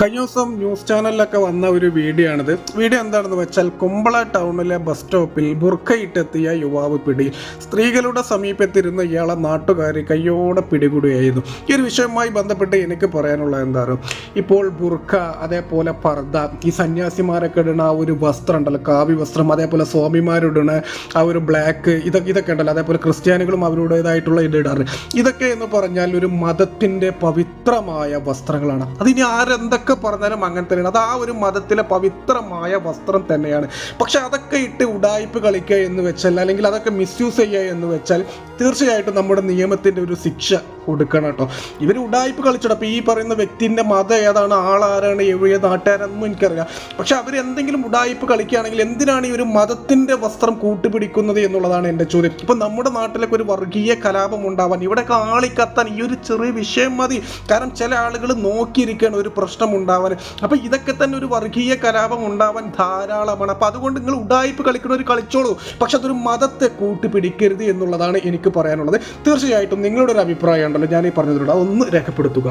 കഴിഞ്ഞ ദിവസം ന്യൂസ് ചാനലിലൊക്കെ വന്ന ഒരു വീഡിയോ ആണിത് വീഡിയോ എന്താണെന്ന് വെച്ചാൽ കുമ്പള ടൗണിലെ ബസ് സ്റ്റോപ്പിൽ ബുർഖയിട്ടെത്തിയ യുവാവ് പിടി. സ്ത്രീകളുടെ സമീപത്തിരുന്ന ഇയാളെ നാട്ടുകാർ കയ്യോടെ പിടികൂടുകയായിരുന്നു. ഈ ഒരു വിഷയവുമായി ബന്ധപ്പെട്ട് എനിക്ക് പറയാനുള്ളത് എന്താണ്? ഇപ്പോൾ ബുർഖ അതേപോലെ പർദ ഈ സന്യാസിമാരൊക്കെ ഇടുന്ന ആ ഒരു വസ്ത്രം ഉണ്ടല്ലോ കാവ്യ വസ്ത്രം അതേപോലെ സ്വാമിമാരിടുന്ന ആ ഒരു ബ്ലാക്ക് ഇതൊക്കെ ഇതൊക്കെ ഉണ്ടല്ലോ അതേപോലെ ക്രിസ്ത്യാനികളും അവരുടേതായിട്ടുള്ള ഇത് ഇടാറ്. ഇതൊക്കെ എന്ന് പറഞ്ഞാൽ ഒരു മതത്തിന്റെ പവിത്രമായ വസ്ത്രങ്ങളാണ്. അതിനി ആരെന്തൊക്കെ പറഞ്ഞാലും അങ്ങനെ തന്നെയാണ്. അത് ആ ഒരു മതത്തിലെ പവിത്രമായ വസ്ത്രം തന്നെയാണ്. പക്ഷെ അതൊക്കെ ഇട്ട് ഉടായ്പ് കളിക്കുക എന്ന് വെച്ചാൽ അല്ലെങ്കിൽ അതൊക്കെ മിസ്യൂസ് ചെയ്യുക എന്ന് വെച്ചാൽ തീർച്ചയായിട്ടും നമ്മുടെ നിയമത്തിന്റെ ഒരു ശിക്ഷ കൊടുക്കണം കേട്ടോ. ഇവർ ഉടായ്പ് കളിച്ചിട്ട് അപ്പോൾ ഈ പറയുന്ന വ്യക്തിന്റെ മതം ഏതാണ്? ആളാരാണ്? എവിടെ നാട്ടുകാരെന്നും എനിക്കറിയാം. പക്ഷെ അവർ എന്തെങ്കിലും ഉടായ്പ് കളിക്കുകയാണെങ്കിൽ എന്തിനാണ് ഈ ഒരു മതത്തിന്റെ വസ്ത്രം കൂട്ടുപിടിക്കുന്നത് എന്നുള്ളതാണ് എന്റെ ചോദ്യം. ഇപ്പം നമ്മുടെ നാട്ടിലൊക്കെ ഒരു വർഗീയ കലാപം ഉണ്ടാവാൻ ഇവിടെയൊക്കെ ആളിക്കത്താൻ ഈ ഒരു ചെറിയ വിഷയം മതി. കാരണം ചില ആളുകൾ നോക്കിയിരിക്കുകയാണ് ഒരു പ്രശ്നം ഉണ്ടാവാൻ. അപ്പം ഇതൊക്കെ തന്നെ ഒരു വർഗീയ കലാപം ഉണ്ടാവാൻ ധാരാളമാണ്. അപ്പം അതുകൊണ്ട് നിങ്ങൾ ഉടായ്പ് കളിക്കണവർ കളിച്ചോളൂ. പക്ഷെ അതൊരു മതത്തെ കൂട്ടുപിടിക്കരുത് എന്നുള്ളതാണ് എനിക്ക് പറയാനുള്ളത്. തീർച്ചയായിട്ടും നിങ്ങളുടെ ഒരു അഭിപ്രായം ഉണ്ടല്ലോ ഞാൻ ഈ പറഞ്ഞതിലൂടെ അതൊന്ന് രേഖപ്പെടുത്തുക.